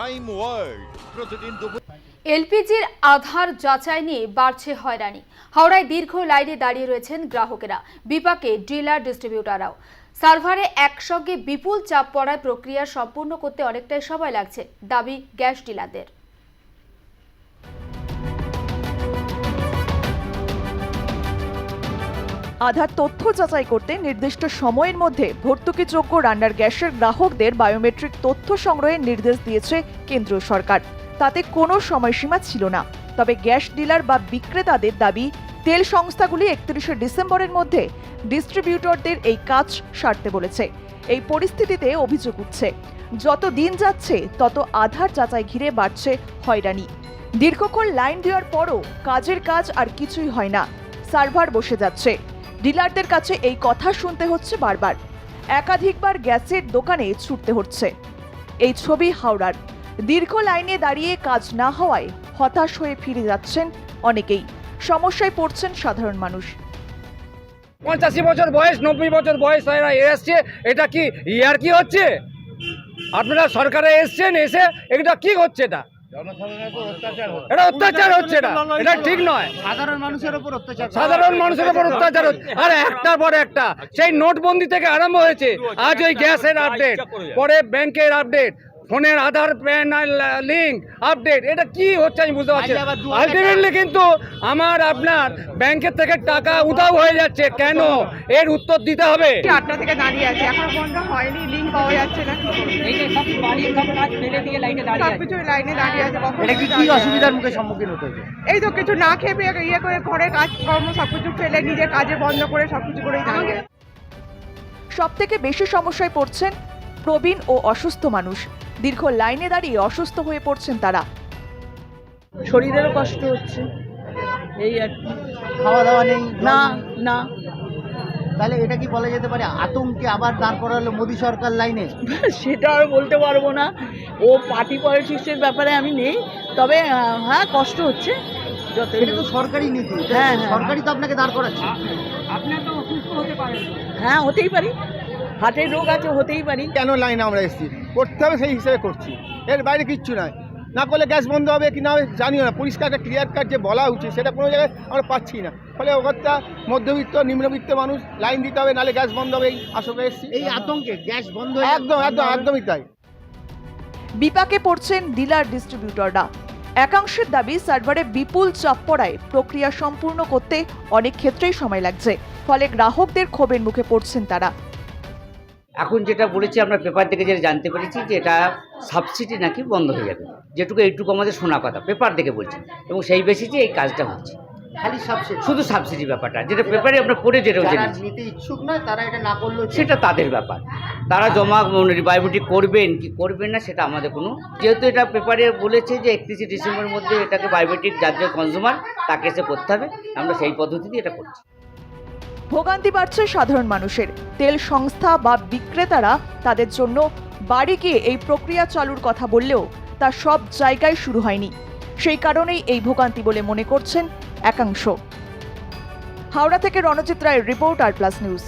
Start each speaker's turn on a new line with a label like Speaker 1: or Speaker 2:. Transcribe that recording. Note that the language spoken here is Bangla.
Speaker 1: ওয়ার্ল্ড প্রতিদিন দুপুর
Speaker 2: এলপিজির আধার যাচাই নিয়ে বাড়ছে হয়রানি। হাওড়ায় দীর্ঘ লাইনে দাঁড়িয়ে রয়েছেন গ্রাহকেরা, বিপাকে ডিলার ডিস্ট্রিবিউটাররাও। সার্ভারে একসঙ্গে বিপুল চাপ পড়ায় প্রক্রিয়া সম্পূর্ণ করতে অনেকটাই সময় লাগছে, দাবি গ্যাস ডিলারদের।
Speaker 3: আধার তথ্য যাচাই করতে নির্দিষ্ট সময়ের মধ্যে ভর্তুকিযোগ্য রান্নার গ্যাসের গ্রাহকদের বায়োমেট্রিক তথ্য সংগ্রহের নির্দেশ দিয়েছে কেন্দ্রীয় সরকার। তাতে কোনো সময়সীমা ছিল না। তবে গ্যাস ডিলার বা বিক্রেতাদের দাবি, তেল সংস্থাগুলি একত্রিশে ডিসেম্বরের মধ্যে ডিস্ট্রিবিউটরদের এই কাজ সারতে বলেছে। এই পরিস্থিতিতে অভিযোগ উঠছে, যত দিন যাচ্ছে, তত আধার যাচাই ঘিরে বাড়ছে হয়রানি। দীর্ঘক্ষণ লাইন দেওয়ার পরও কাজের কাজ আর কিছুই হয় না। সার্ভার বসে যাচ্ছে। ডিলারদের কাছে এই কথা শুনতে হচ্ছে বারবার। একাধিকবার গ্যাসের দোকানে ছুটতে হচ্ছে। এই ছবি হাওড়ার। দীর্ঘ লাইনে দাঁড়িয়ে কাজ না হওয়ায় হতাশ হয়ে ফিরে যাচ্ছেন অনেকেই। সমস্যায় পড়ছেন সাধারণ মানুষ।
Speaker 4: পঞ্চাশি বছর বয়স, নব্বই বছর বয়স এরা এসছে, এটা কি ইয়ার কি হচ্ছে? আপনারা সরকারে এসছেন, এসে এটা কি হচ্ছে এটা? এটা অত্যাচার হচ্ছে এটা। এটা ঠিক নয়।
Speaker 5: সাধারণ মানুষের উপর অত্যাচার
Speaker 4: সাধারণ মানুষের উপর অত্যাচার হচ্ছে। আর একটার পরে একটা সেই নোটবন্দি থেকে আরম্ভ হয়েছে। আজ ওই গ্যাসের আপডেট পরে ব্যাংকের আপডেট ফোনের আধার প্যান লিঙ্ক আপডেট এটা কি হচ্ছে আমি বুঝতে পারছি আলটিমেটলি কিন্তু আমার আপনার ব্যাংকের থেকে টাকা উধাও হয়ে যাচ্ছে। কেন? এর উত্তর দিতে হবে।
Speaker 6: আটটা থেকে দাঁড়িয়ে আছে। এখনও পর্যন্ত হয়নি লিঙ্ক পাওয়া যাচ্ছে না। সবকিছু লাইনে দাঁড়িয়ে আছে। কখন
Speaker 5: এটা কি কি অসুবিধার মুখে সম্মুখীন হতে হয়েছে
Speaker 6: এই তো কিছু না খেয়ে পেয়ে ইয়ে করে ঘরে কাজ কর্ম সবকিছু ফেলে নিজের কাজে বন্ধ করে সবকিছু করেই দাঁড়িয়ে
Speaker 3: সব থেকে বেশি সমস্যায় পড়ছেন প্রবীণ ও অসুস্থ মানুষ। দীর্ঘ লাইনে দাঁড়িয়ে অসুস্থ হয়ে পড়ছেন তারা।
Speaker 7: শরীরেরও কষ্ট হচ্ছে এই আর কি।
Speaker 5: খাওয়া দাওয়া নেই
Speaker 7: না না।
Speaker 5: তাহলে এটা কি বলা যেতে পারে আতঙ্কে আবার দাঁড় করালো মোদী সরকার লাইনে?
Speaker 7: সেটা আর বলতে পারব না। ও পার্টি পলিটিক্সের ব্যাপারে আমি নেই তবে হ্যাঁ কষ্ট হচ্ছে। যত
Speaker 5: এটা তো সরকারি নীতি
Speaker 7: হ্যাঁ, হ্যাঁ,
Speaker 5: সরকারি তো আপনাকে দাঁড় করাচ্ছে।
Speaker 7: হ্যাঁ হতেই পারি। হার্টের রোগ আছে হতেই পারি।
Speaker 8: কেন লাইনে আমরা এসেছি? করতে হবে সেই হিসেবে করছি। এর বাইরে কিচ্ছু নাই। না করলে গ্যাস বন্ধ হবে কি না হবে জানিও না। পরিষ্কার একটা ক্লিয়ার কাট যে বলা উচিত সেটা কোনো জায়গায় আমরা পাচ্ছি না। ফলে ওখানটা মধ্যবিত্ত নিম্নবিত্ত মানুষ লাইন দিতে হবে নাহলে গ্যাস বন্ধ হবে এই আশঙ্কা এসেছি।
Speaker 5: এই আতঙ্কে গ্যাস বন্ধ
Speaker 8: একদম একদম একদমই তাই।
Speaker 3: বিপাকে পড়ছেন ডিলার ডিস্ট্রিবিউটররা। একাংশের দাবি সার্ভারে বিপুল চাপ পড়ায় প্রক্রিয়া সম্পূর্ণ করতে অনেক ক্ষেত্রেই সময় লাগছে। ফলে গ্রাহকদের ক্ষোভের মুখে পড়ছেন তারা।
Speaker 9: এখন যেটা বলেছি আমরা পেপার থেকে যেটা জানতে পেরেছি যে এটা সাবসিডি নাকি বন্ধ হয়ে যাবে। যেটুকু এইটুকু আমাদের শোনা কথা পেপার থেকে বলছি। এবং সেই বেসিসে এই কাজটা হচ্ছে।
Speaker 5: খালি সাবসিডি
Speaker 9: শুধু সাবসিডি ব্যাপারটা যেটা পেপারে আমরা পড়ে যেটা
Speaker 5: নিতে ইচ্ছুক নয় তারা এটা না করলেও
Speaker 9: সেটা তাদের ব্যাপার। তারা জমা বায়োমেট্রিক করবেন কি করবেন না সেটা আমাদের কোনো যেহেতু এটা পেপারে বলেছে যে একত্রিশে ডিসেম্বরের মধ্যে এটাকে বায়োমেট্রিক যার যে কনজিউমার তাকে এসে করতে হবে। আমরা সেই পদ্ধতিতে এটা করছি।
Speaker 3: ভোগান্তি বাড়ছে সাধারণ মানুষের। তেল সংস্থা বা বিক্রেতারা তাদের জন্য বাড়ি গিয়ে এই প্রক্রিয়া চালুর কথা বললেও তা সব জায়গায় শুরু হয়নি। সেই কারণেই এই ভোগান্তি বলে মনে করছেন একাংশ। হাওড়া থেকে রণজিৎ রায়ের রিপোর্ট আর প্লাস নিউজ।